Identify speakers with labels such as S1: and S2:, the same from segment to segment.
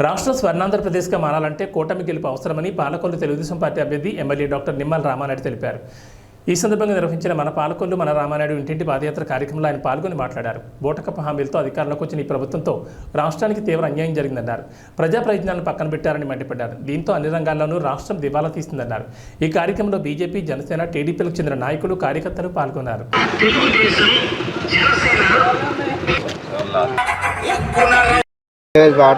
S1: రాష్ట్ర స్వర్ణాంధ్రప్రదేశ్గా మారాలంటే కూటమి గెలుపు అవసరమని పాలకొల్లు తెలుగుదేశం పార్టీ అభ్యర్థి ఎమ్మెల్యే డాక్టర్ నిమ్మల రామానాయుడు తెలిపారు. ఈ సందర్భంగా నిర్వహించిన మన పాలకొల్లు మన రామానాయుడు ఇంటింటి పాదయాత్ర కార్యక్రమంలో ఆయన పాల్గొని మాట్లాడారు. బోటకప్ప హామీలతో అధికారంలోకి వచ్చిన ఈ ప్రభుత్వంతో రాష్ట్రానికి తీవ్ర అన్యాయం జరిగిందన్నారు. ప్రజా ప్రయోజనాలను పక్కన పెట్టారని మండిపడ్డారు. దీంతో అన్ని రంగాల్లోనూ రాష్ట్రం దివాలా తీసిందన్నారు ఈ కార్యక్రమంలో బీజేపీ జనసేన టీడీపీలకు చెందిన నాయకులు కార్యకర్తలు పాల్గొన్నారు.
S2: బాగా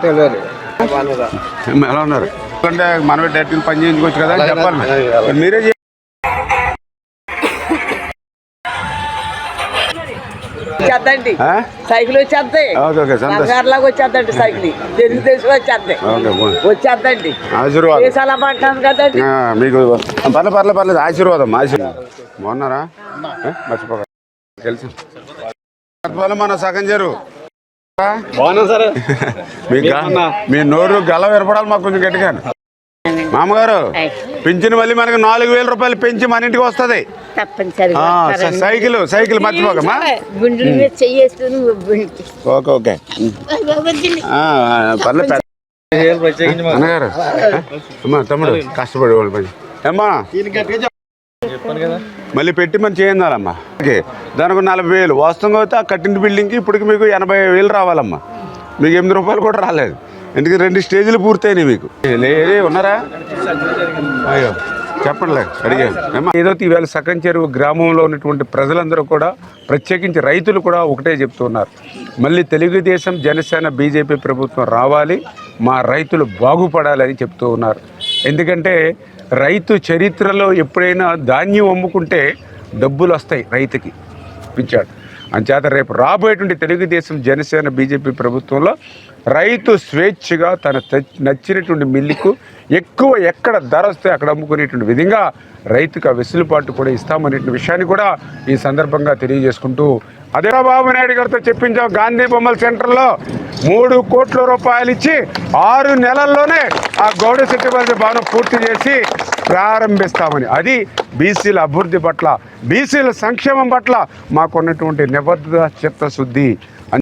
S3: ఎలా ఉన్నారు? ఎందుకంటే మనమే డైరెక్ట్ పని చేయించుకోవచ్చు కదా అని చెప్పాలి మరి.
S4: వచ్చేద్దండి? సైకిల్ వచ్చేద్దాయి
S3: ఓకే ఓకే సంతోషం.
S4: బంగారులాగా వచ్చేద్దండి సైకిల్. తెలుగుదేశం వచ్చేద్దాయి. వచ్చేద్దండి.
S3: ఆశీర్వాదం.
S4: దేశాల పట్టాను కదండి.
S3: ఆ, మీకు పర్లేదు పర్లేదు పర్లేదు. ఆశీర్వాదం ఆశీర్వాదం. బాగున్నారా? మర్చిపోక తెలుసు. మన సగం చేరు. మీ నోరు గల వినపడాలి మాకు కొంచెం గట్టిగా. మామగారు పింఛన్ మళ్ళీ మనకి నాలుగు వేల రూపాయలు పెంచి మన ఇంటికి వస్తుంది. Cycle cycle మర్చిపోకమ్మా. Okay okay. పర్లేదు పెద్ద- అన్నగారు. అమ్మా తమ్ముడు కష్టపడే వాళ్ళు పని అమ్మా మళ్ళీ పెట్టి మనం చేయాలమ్మా ఓకే దానికి నలభై వేలు. వాస్తవంగా అయితే ఆ కట్టిన బిల్డింగ్కి ఇప్పటికి మీకు ఎనభై వేలు రావాలమ్మా. మీకు ఎనిమిది రూపాయలు కూడా రాలేదు. ఎందుకంటే రెండు స్టేజీలు పూర్తయినాయి మీకు. లేదే ఉన్నారా? అయ్యో చెప్పండిలే అడిగాను. ఏదైతే ఏదో ఈవేళ సకం చెరువు గ్రామంలో ఉన్నటువంటి ప్రజలందరూ కూడా ప్రత్యేకించి రైతులు కూడా ఒకటే చెప్తున్నారు. మళ్ళీ తెలుగుదేశం జనసేన బీజేపీ ప్రభుత్వం రావాలి మా రైతులు బాగుపడాలని చెప్తూ ఉన్నారు. ఎందుకంటే రైతు చరిత్రలో ఎప్పుడైనా ధాన్యం అమ్ముకుంటే డబ్బులు వస్తాయి రైతుకి ఇప్పించాడు అంచేత రేపు రాబోయేటువంటి తెలుగుదేశం జనసేన బీజేపీ ప్రభుత్వంలో రైతు స్వేచ్ఛగా తన నచ్చినటువంటి మిల్లుకు ఎక్కువ ఎక్కడ ధర వస్తే అక్కడ అమ్ముకునేటువంటి విధంగా రైతుకు ఆ వెసులుబాటు కూడా ఇస్తామనేటువంటి విషయాన్ని కూడా ఈ సందర్భంగా తెలియజేసుకుంటూ అదే బాబు నాయుడు గారితో చెప్పించాం. గాంధీ బొమ్మల సెంటర్లో మూడు కోట్ల రూపాయలు ఇచ్చి ఆరు నెలల్లోనే ఆ గౌడ శెట్టివారి భవనం పూర్తి చేసి ప్రారంభిస్తామని. అది బీసీల అభివృద్ధి పట్ల బీసీల సంక్షేమం పట్ల మాకున్నటువంటి నిబద్ధత చిత్తశుద్ధి.